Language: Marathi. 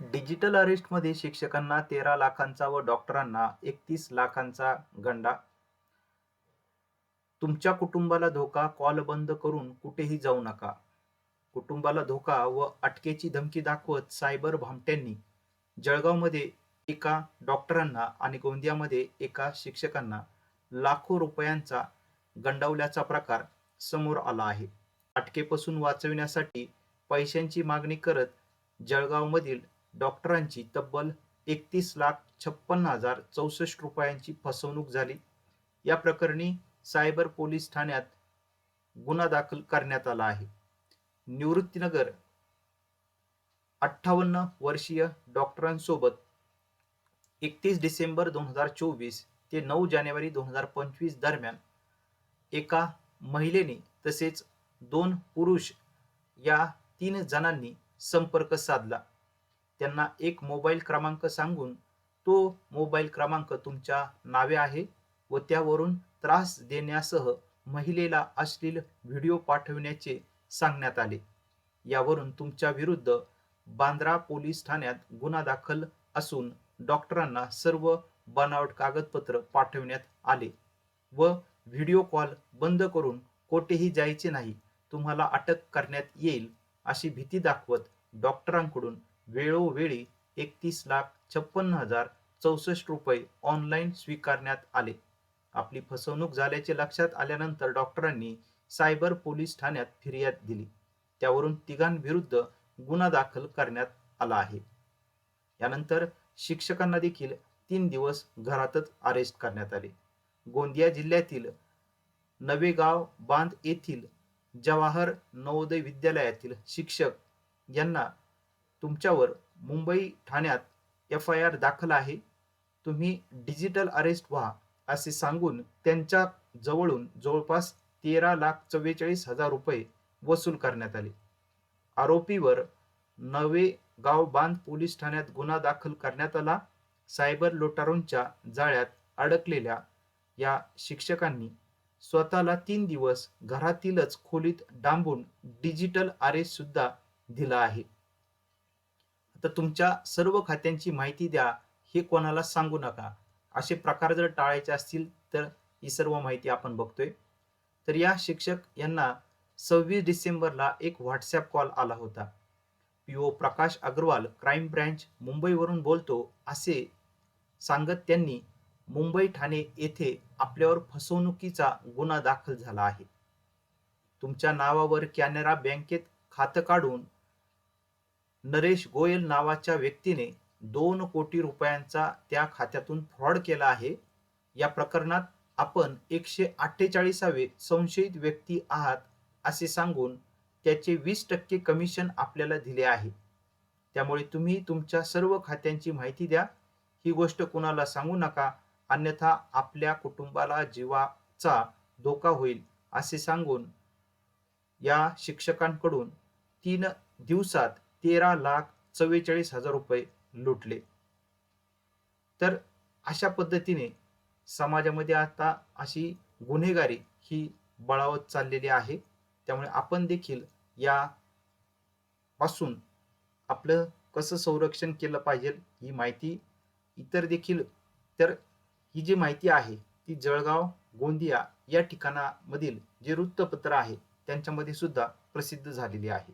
डिजिटल अरेस्टमध्ये शिक्षकांना तेरा लाखांचा व डॉक्टरांना एकतीस लाखांचा गंडा. तुमच्या कुटुंबाला धोका कॉल बंद करून कुठेही जाऊ नका. कुटुंबाला धोका व अटकेची धमकी दाखवत सायबर भामट्यांनी जळगावमध्ये एका डॉक्टरांना आणि गोंदियामध्ये एका शिक्षकांना लाखो रुपयांचा गंडावल्याचा प्रकार समोर आला आहे. अटकेपासून वाचविण्यासाठी पैशांची मागणी करत जळगावमधील डॉक्टरांची तब्बल एकतीस लाख छप्पन्न हजार चौसष्ट रुपयांची फसवणूक झाली. या प्रकरणी सायबर पोलीस ठाण्यात गुन्हा दाखल करण्यात आला आहे. निवृत्तीनगर अठ्ठावन्न वर्षीय डॉक्टरांसोबत एकतीस डिसेंबर दोन हजार चोवीस ते नऊ जानेवारी दोन हजार पंचवीस दरम्यान एका महिलेने तसेच दोन पुरुष या तीन जणांनी संपर्क साधला. त्यांना एक मोबाईल क्रमांक सांगून तो मोबाईल क्रमांक तुमच्या नावे आहे व त्यावरून त्रास देण्यासह महिलेला अश्लील व्हिडिओ पाठविण्याचे सांगण्यात आले. यावरून तुमच्या विरुद्ध बांद्रा पोलीस ठाण्यात गुन्हा दाखल असून डॉक्टरांना सर्व बनावट कागदपत्र पाठविण्यात आले व व्हिडिओ कॉल बंद करून कोठेही जायचे नाही तुम्हाला अटक करण्यात येईल अशी भीती दाखवत डॉक्टरांकडून वेळोवेळी एकतीस लाख छप्पन्न हजार चौसष्ट रुपये ऑनलाईन स्वीकारण्यात आले. आपली फसवणूक झाल्याचे लक्षात आल्यानंतर डॉक्टरांनी सायबर पोलीस ठाण्यात फिर्याद दिली. त्यावरून तिघांविरुद्ध गुन्हा दाखल करण्यात आला आहे. यानंतर शिक्षकांना देखील तीन दिवस घरातच अरेस्ट करण्यात आले. गोंदिया जिल्ह्यातील नवेगाव बांध येथील जवाहर नवोदय विद्यालयातील शिक्षक यांना तुमच्यावर मुंबई ठाण्यात एफ आय आर दाखल आहे. तुम्ही डिजिटल अरेस्ट व्हा असे सांगून त्यांच्या जवळून जवळपास तेरा लाख चव्वेचाळीस हजार रुपये वसूल करण्यात आले. आरोपीवर नवे गाव बांध पोलीस ठाण्यात गुन्हा दाखल करण्यात आला. सायबर लुटारूंच्या जाळ्यात अडकलेल्या या शिक्षकांनी स्वतःला तीन दिवस घरातीलच खोलीत डांबून डिजिटल आरेस्टसुद्धा दिला आहे. तर तुमच्या सर्व खात्यांची माहिती द्या. हे कोणाला सांगू नका. असे प्रकार जर टाळायचे असतील तर ही सर्व माहिती आपण बघतोय. तर या शिक्षक यांना सव्वीस डिसेंबरला एक व्हॉट्सॲप कॉल आला होता. P O Prakash Agrawal crime branch मुंबईवरून बोलतो असे सांगत त्यांनी मुंबई ठाणे येथे आपल्यावर फसवणुकीचा गुन्हा दाखल झाला आहे. तुमच्या नावावर कॅनरा बँकेत खातं काढून नरेश गोयल नावाच्या व्यक्तीने दोन कोटी रुपयांचा त्या खात्यातून फ्रॉड केला आहे. या प्रकरणात आपण एकशे अठ्ठेचाळीसावे संशयित व्यक्ती आहात असे सांगून त्याचे वीस टक्के कमिशन आपल्याला दिले आहे. त्यामुळे तुम्ही तुमच्या सर्व खात्यांची माहिती द्या. ही गोष्ट कुणाला सांगू नका. अन्यथा आपल्या कुटुंबाला जीवाचा धोका होईल असे सांगून या शिक्षकांकडून तीन दिवसात तेरा लाख चव्वेचाळीस हजार रुपये लुटले. तर अशा पद्धतीने समाजामध्ये आता अशी गुन्हेगारी ही बळावत चाललेली आहे. त्यामुळे आपण देखील या पासून आपलं कसं संरक्षण केलं पाहिजे ही माहिती इतर देखील तर ही जी माहिती आहे ती जळगाव गोंदिया या ठिकाणामधील जे वृत्तपत्र आहे त्यांच्यामध्ये सुद्धा प्रसिद्ध झालेली आहे.